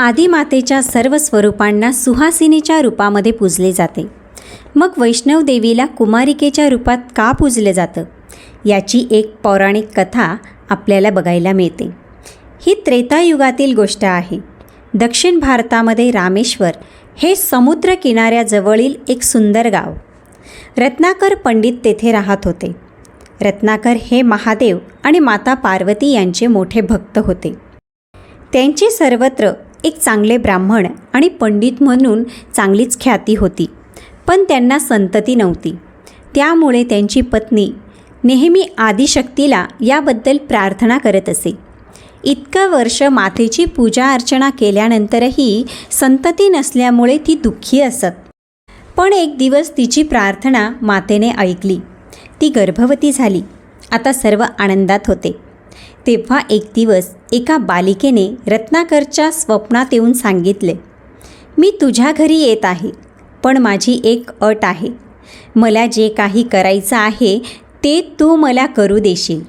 आदिमातेच्या सर्व स्वरूपांना सुहासिनीच्या रूपामध्ये पूजले जाते. मग वैष्णव देवीला कुमारिकेच्या रूपात का पूजलं जातं? याची एक पौराणिक कथा आपल्याला बघायला मिळते. ही त्रेतायुगातील गोष्ट आहे. दक्षिण भारतामध्ये रामेश्वर हे समुद्र किनाऱ्याजवळील एक सुंदर गाव. रत्नाकर पंडित तेथे राहत होते. रत्नाकर हे महादेव आणि माता पार्वती यांचे मोठे भक्त होते. त्यांचे सर्वत्र एक चांगले ब्राह्मण आणि पंडित म्हणून चांगलीच ख्याती होती. पण त्यांना संतती नव्हती. त्यामुळे त्यांची पत्नी नेहमी आदिशक्तीला याबद्दल प्रार्थना करत असे. इतकं वर्ष मातेची पूजा अर्चना केल्यानंतरही संतती नसल्यामुळे ती दुःखी असत. पण एक दिवस तिची प्रार्थना मातेने ऐकली. ती गर्भवती झाली. आता सर्व आनंदात होते. तेव्हा एक दिवस एका बालिकेने रत्नाकरच्या स्वप्नात येऊन सांगितले मी तुझ्या घरी येत आहे पण माझी एक अट आहे. मला जे काही करायचं आहे ते तू मला करू देशील.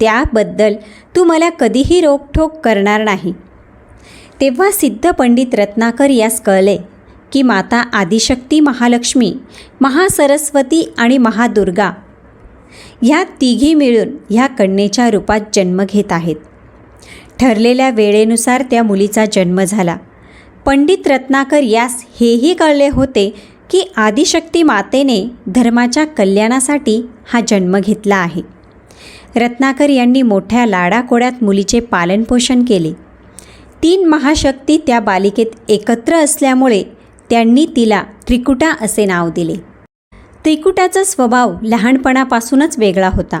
त्याबद्दल तू मला कधीही रोकठोक करणार नाही. तेव्हा सिद्ध पंडित रत्नाकर यास कळले की माता आदिशक्ती महालक्ष्मी महासरस्वती आणि महादुर्गा ह्या तिघी मिळून ह्या कन्येच्या रूपात जन्म घेत आहेत. ठरलेल्या वेळेनुसार त्या मुलीचा जन्म झाला. पंडित रत्नाकर यास हेही कळले होते की आदिशक्ती मातेने धर्माच्या कल्याणासाठी हा जन्म घेतला आहे. रत्नाकर यांनी मोठ्या लाडाकोड्यात मुलीचे पालनपोषण केले. तीन महाशक्ती त्या बालिकेत एकत्र असल्यामुळे त्यांनी तिला त्रिकुटा असे नाव दिले. त्रिकुटाचा स्वभाव लहानपणापासूनच वेगळा होता.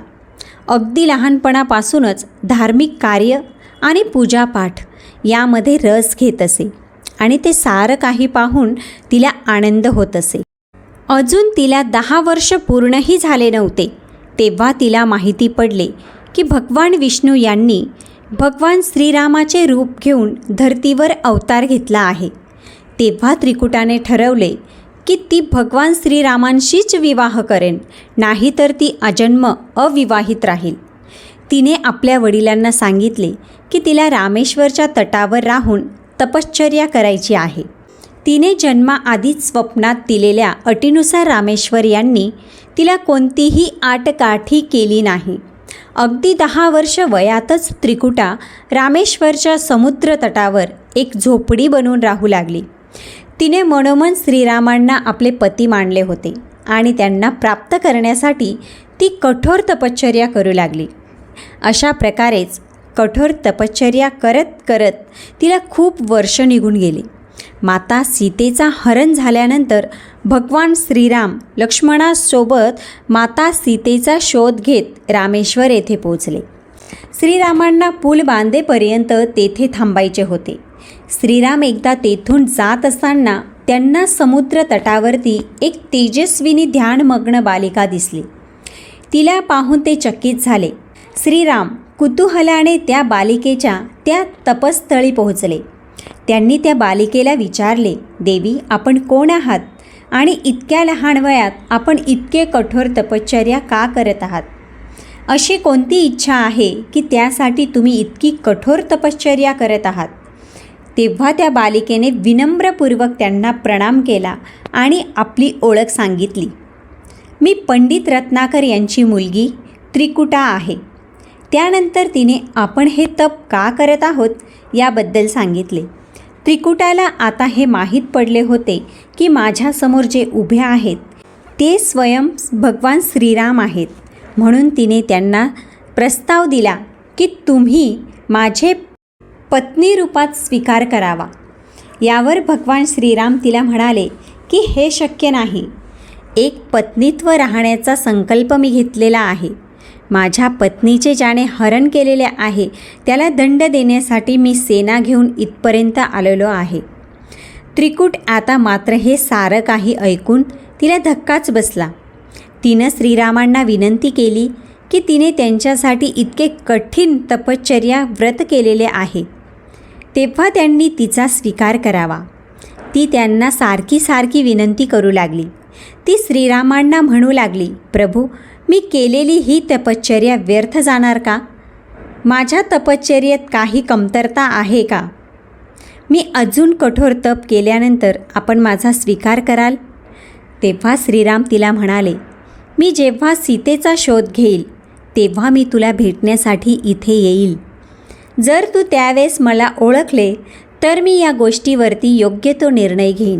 अगदी लहानपणापासूनच धार्मिक कार्य आणि पूजापाठ यामध्ये रस घेत असे आणि ते सारं काही पाहून तिला आनंद होत असे. अजून तिला दहा वर्ष पूर्णही झाले नव्हते तेव्हा तिला माहिती पडले की भगवान विष्णू यांनी भगवान श्रीरामाचे रूप घेऊन धर्तीवर अवतार घेतला आहे. तेव्हा त्रिकुटाने ठरवले की ती भगवान श्रीरामांशीच विवाह करेन. नाहीतर ती अजन्म अविवाहित राहील. तिने आपल्या वडिलांना सांगितले की तिला रामेश्वरच्या तटावर राहून तपश्चर्या करायची आहे. तिने जन्माआधीच स्वप्नात दिलेल्या अटीनुसार रामेश्वर यांनी तिला कोणतीही आटकाठी केली नाही. अगदी दहा वर्ष वयातच त्रिकुटा रामेश्वरच्या समुद्र तटावर एक झोपडी बनवून राहू लागली. तिने मनोमन श्रीरामांना आपले पती मानले होते आणि त्यांना प्राप्त करण्यासाठी ती कठोर तपश्चर्या करू लागली. अशा प्रकारेच कठोर तपश्चर्या करत करत तिला खूप वर्ष निघून गेली. माता सीतेचा हरण झाल्यानंतर भगवान श्रीराम लक्ष्मणासोबत माता सीतेचा शोध घेत रामेश्वर येथे पोचले श्रीरामांना पूल बांधेपर्यंत तेथे थांबायचे होते. श्रीराम एकदा तेथून जात असताना त्यांना समुद्र तटावरती एक तेजस्विनी ध्यानमग्न बालिका दिसली. तिला पाहून ते चकित झाले. श्रीराम कुतूहलाने त्या बालिकेच्या त्या तपस्थळी पोहोचले. त्यांनी त्या बालिकेला विचारले देवी आपण कोण आहात? आणि इतक्या लहान वयात आपण इतके कठोर तपश्चर्या का करत आहात? अशी कोणती इच्छा आहे की त्यासाठी तुम्ही इतकी कठोर तपश्चर्या करत आहात? तेव्हा त्या बालिकेने विनम्रपूर्वक त्यांना प्रणाम केला आणि आपली ओळख सांगितली. मी पंडित रत्नाकर यांची मुलगी त्रिकुटा आहे. त्यानंतर तिने आपण हे तप का करत आहोत याबद्दल सांगितले. त्रिकुटाला आता हे माहीत पडले होते की माझ्यासमोर जे उभे आहेत ते स्वयं भगवान श्रीराम आहेत. म्हणून तिने त्यांना प्रस्ताव दिला की तुम्ही माझे पत्नी रूपात स्वीकार करावा. यावर भगवान श्रीराम तिला म्हणाले की हे शक्य नाही. एक पत्नीत्व राहण्याचा संकल्प मी घेतलेला आहे. माझ्या पत्नीचे ज्याने हरण केलेले आहे त्याला दंड देण्यासाठी मी सेना घेऊन इथपर्यंत आलेलो आहे. त्रिकूट आता मात्र हे सारं काही ऐकून तिला धक्काच बसला. तिनं श्रीरामांना विनंती केली की तिने त्यांच्यासाठी इतके कठीण तपश्चर्या व्रत केलेले आहे. तेव्हा त्यांनी तिचा स्वीकार करावा. ती त्यांना सारखी सारखी विनंती करू लागली. ती श्रीरामांना म्हणू लागली प्रभू मी केलेली ही तपश्चर्या व्यर्थ जाणार का? माझ्या तपश्चर्येत काही कमतरता आहे का? मी अजून कठोर तप केल्यानंतर आपण माझा स्वीकार कराल? तेव्हा श्रीराम तिला म्हणाले मी जेव्हा सीतेचा शोध घेईल तेव्हा मी तुला भेटण्यासाठी इथे येईल. जर तू त्यावेळेस मला ओळखले तर मी या गोष्टीवरती योग्य तो निर्णय घेईन.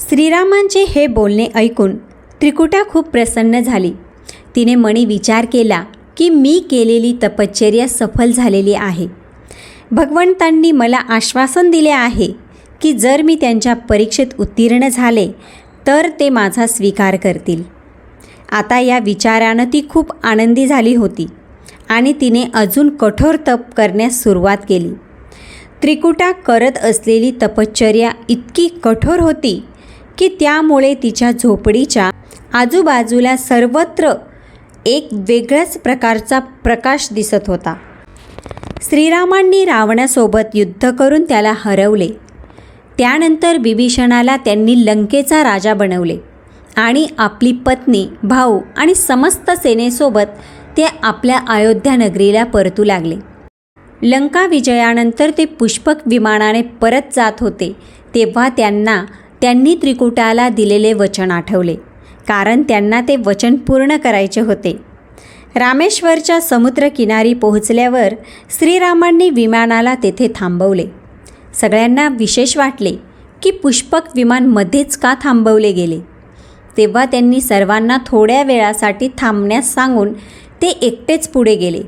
श्रीरामांचे हे बोलणे ऐकून त्रिकुटा खूप प्रसन्न झाली. तिने मनी विचार केला की मी केलेली तपश्चर्या सफल झालेली आहे. भगवंतांनी मला आश्वासन दिले आहे की जर मी त्यांच्या परीक्षेत उत्तीर्ण झाले तर ते माझा स्वीकार करतील. आता या विचारानं ती खूप आनंदी झाली होती. आणि तिने अजून कठोर तप करण्यास सुरुवात केली. त्रिकुटा करत असलेली तपश्चर्या इतकी कठोर होती की त्यामुळे तिच्या झोपडीच्या आजूबाजूला सर्वत्र एक वेगळ्याच प्रकारचा प्रकाश दिसत होता. श्रीरामांनी रावणासोबत युद्ध करून त्याला हरवले. त्यानंतर बिभीषणाला त्यांनी लंकेचा राजा बनवले आणि आपली पत्नी भाऊ आणि समस्त सेनेसोबत ते आपल्या अयोध्या नगरीला परतू लागले. लंका विजयानंतर ते पुष्पक विमानाने परत जात होते तेव्हा त्यांना त्यांनी त्रिकुटाला दिलेले वचन आठवले. कारण त्यांना ते वचन पूर्ण करायचे होते. रामेश्वरच्या समुद्रकिनारी पोहोचल्यावर श्रीरामांनी विमानाला तेथे थांबवले. सगळ्यांना विशेष वाटले की पुष्पक विमान मध्येच का थांबवले गेले? तेव्हा त्यांनी सर्वांना थोड्या वेळासाठी थांबण्यास सांगून ते एकटेच पुढे गेले.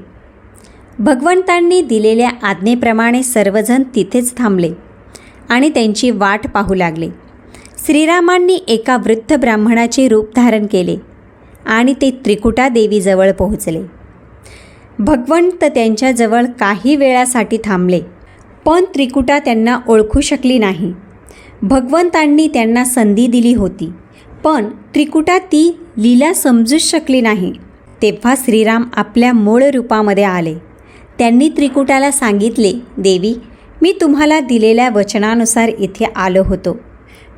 भगवंतांनी दिलेल्या आज्ञेप्रमाणे सर्वजण तिथेच थांबले आणि त्यांची वाट पाहू लागले. श्रीरामांनी एका वृद्ध ब्राह्मणाचे रूप धारण केले आणि ते त्रिकुटा देवीजवळ पोहोचले. भगवंत त्यांच्याजवळ काही वेळासाठी थांबले पण त्रिकुटा त्यांना ओळखू शकली नाही. भगवंतांनी त्यांना संधी दिली होती पण त्रिकुटा ती लीला समजूच शकली नाही. तेव्हा श्रीराम आपल्या मूळ रूपामध्ये आले. त्यांनी त्रिकुटाला सांगितले देवी मी तुम्हाला दिलेल्या वचनानुसार इथे आलो होतो.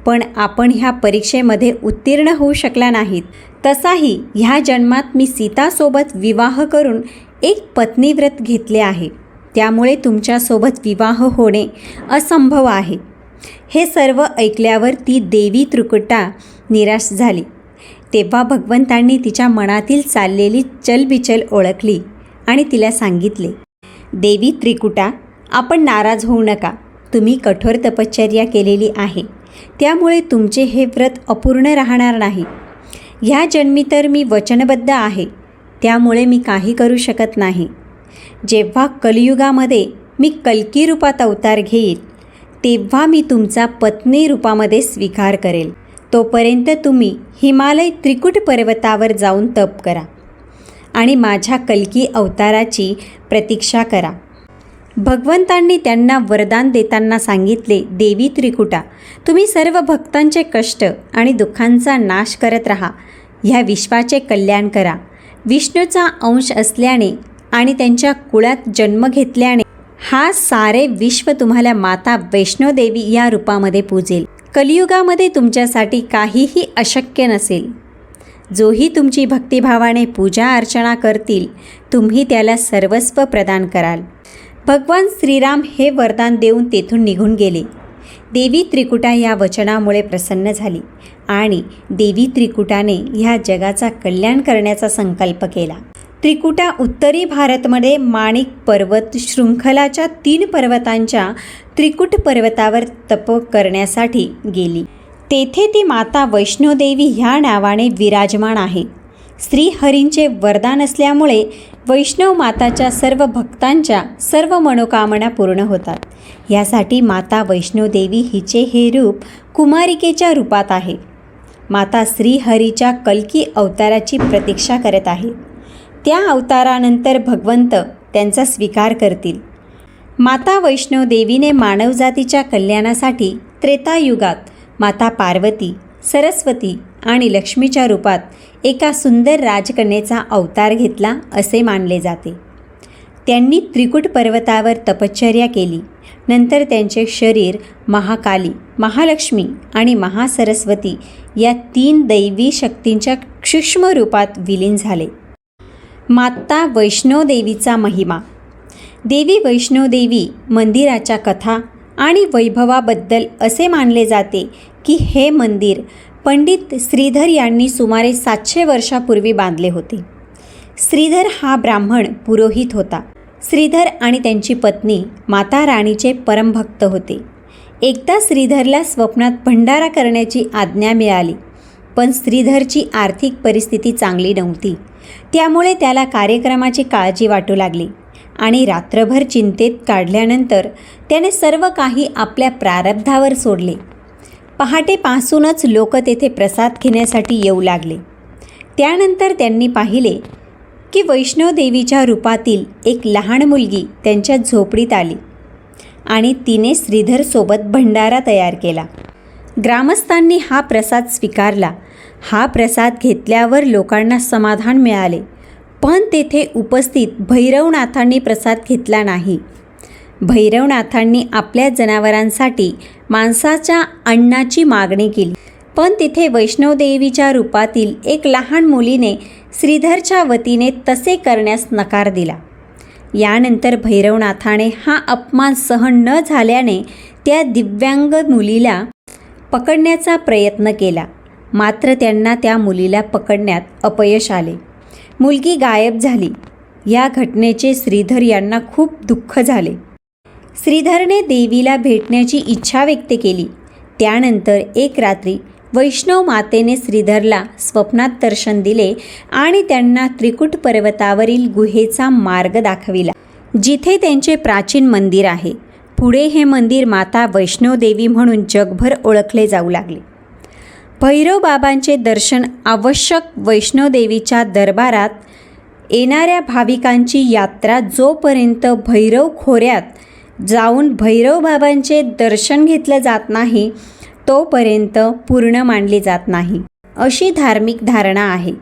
पण आपण ह्या परीक्षेमध्ये उत्तीर्ण होऊ शकला नाहीत. तसाही ह्या जन्मात मी सीतासोबत विवाह करून एक पत्नीव्रत घेतले आहे. त्यामुळे तुमच्यासोबत विवाह होणे असंभव आहे. हे सर्व ऐकल्यावर ती देवी त्रिकुटा निराश झाली. तेव्हा भगवंतांनी तिच्या मनातील चाललेली चलबिचल ओळखली आणि तिला सांगितले देवी त्रिकुटा आपण नाराज होऊ नका. तुम्ही कठोर तपश्चर्या केलेली आहे. त्यामुळे तुमचे हे व्रत अपूर्ण राहणार नाही. ह्या जन्मी तर मी वचनबद्ध आहे. त्यामुळे मी काही करू शकत नाही. जेव्हा कलियुगामध्ये मी कल्की रूपात अवतार घेईल तेव्हा मी तुमचा पत्नी रूपामध्ये स्वीकार करेल. तोपर्यंत तुम्ही हिमालय त्रिकुट पर्वतावर जाऊन तप करा आणि माझ्या कलकी अवताराची प्रतीक्षा करा. भगवंतांनी त्यांना वरदान देताना सांगितले देवी त्रिकुटा तुम्ही सर्व भक्तांचे कष्ट आणि दुःखांचा नाश करत राहा. ह्या विश्वाचे कल्याण करा. विष्णूचा अंश असल्याने आणि त्यांच्या कुळात जन्म घेतल्याने हा सारे विश्व तुम्हाला माता वैष्णोदेवी या रूपामध्ये पूजेल. कलियुगामध्ये तुमच्यासाठी काहीही अशक्य नसेल. जोही तुमची भक्तिभावाने पूजा अर्चना करतील तुम्ही त्याला सर्वस्व प्रदान कराल. भगवान श्रीराम हे वरदान देऊन तेथून निघून गेले. देवी त्रिकुटा या वचनामुळे प्रसन्न झाली आणि देवी त्रिकुटाने ह्या जगाचा कल्याण करण्याचा संकल्प केला. त्रिकुटा उत्तरी भारतमध्ये माणिक पर्वत शृंखलाच्या तीन पर्वतांच्या त्रिकुट पर्वतावर तप करण्यासाठी गेली. तेथे ती माता वैष्णोदेवी ह्या नावाने विराजमान आहे. श्रीहरींचे वरदान असल्यामुळे वैष्णव माताच्या सर्व भक्तांच्या सर्व मनोकामना पूर्ण होतात. यासाठी माता वैष्णोदेवी हिचे हे रूप कुमारिकेच्या रूपात आहे. माता श्रीहरीच्या कल्की अवताराची प्रतीक्षा करत आहे. त्या अवतारानंतर भगवंत त्यांचा स्वीकार करतील. माता वैष्णोदेवीने मानवजातीच्या कल्याणासाठी त्रेतायुगात माता पार्वती सरस्वती आणि लक्ष्मीच्या रूपात एका सुंदर राजकन्येचा अवतार घेतला असे मानले जाते. त्यांनी त्रिकुट पर्वतावर तपश्चर्या केली. नंतर त्यांचे शरीर महाकाली महालक्ष्मी आणि महासरस्वती या तीन दैवी शक्तींच्या सूक्ष्म रूपात विलीन झाले. माता वैष्णोदेवीचा महिमा. देवी वैष्णोदेवी मंदिराच्या कथा आणि वैभवाबद्दल असे मानले जाते की हे मंदिर पंडित श्रीधर यांनी सुमारे सातशे वर्षापूर्वी बांधले होते. श्रीधर हा ब्राह्मण पुरोहित होता. श्रीधर आणि त्यांची पत्नी माता राणीचे परमभक्त होते. एकदा श्रीधरला स्वप्नात भंडारा करण्याची आज्ञा मिळाली पण श्रीधरची आर्थिक परिस्थिती चांगली नव्हती. त्यामुळे त्याला कार्यक्रमाची काळजी वाटू लागली आणि रात्रभर चिंतेत काढल्यानंतर त्याने सर्व काही आपल्या प्रारब्धावर सोडले. पहाटेपासूनच लोक तेथे प्रसाद घेण्यासाठी येऊ लागले. त्यानंतर त्यांनी पाहिले की वैष्णवदेवीच्या रूपातील एक लहान मुलगी त्यांच्या झोपडीत आली आणि तिने श्रीधरसोबत भंडारा तयार केला. ग्रामस्थांनी हा प्रसाद स्वीकारला हा प्रसाद घेतल्यावर लोकांना समाधान मिळाले. पण तेथे उपस्थित भैरवनाथांनी प्रसाद घेतला नाही. भैरवनाथांनी आपल्या जनावरांसाठी माणसाच्या अन्नाची मागणी केली. पण तिथे वैष्णवदेवीच्या रूपातील एक लहान मुलीने श्रीधरच्या वतीने तसे करण्यास नकार दिला. यानंतर भैरवनाथाने हा अपमान सहन न झाल्याने त्या दिव्यांग मुलीला पकडण्याचा प्रयत्न केला. मात्र त्यांना त्या मुलीला पकडण्यात अपयश आले. मुलगी गायब झाली. या घटनेचे श्रीधर यांना खूप दुःख झाले. श्रीधरने देवीला भेटण्याची इच्छा व्यक्त केली. त्यानंतर एक रात्री वैष्णव मातेने श्रीधरला स्वप्नात दर्शन दिले आणि त्यांना त्रिकुट पर्वतावरील गुहेचा मार्ग दाखविला जिथे त्यांचे प्राचीन मंदिर आहे. पुढे हे मंदिर माता वैष्णवदेवी म्हणून जगभर ओळखले जाऊ लागले. भैरवबाबांचे दर्शन आवश्यक वैष्णोदेवीच्या दरबारात येणाऱ्या भाविकांची यात्रा जोपर्यंत भैरव खोऱ्यात जाऊन भैरवबाबांचे दर्शन घेतलं जात नाही तोपर्यंत पूर्ण मानली जात नाही. अशी धार्मिक धारणा आहे.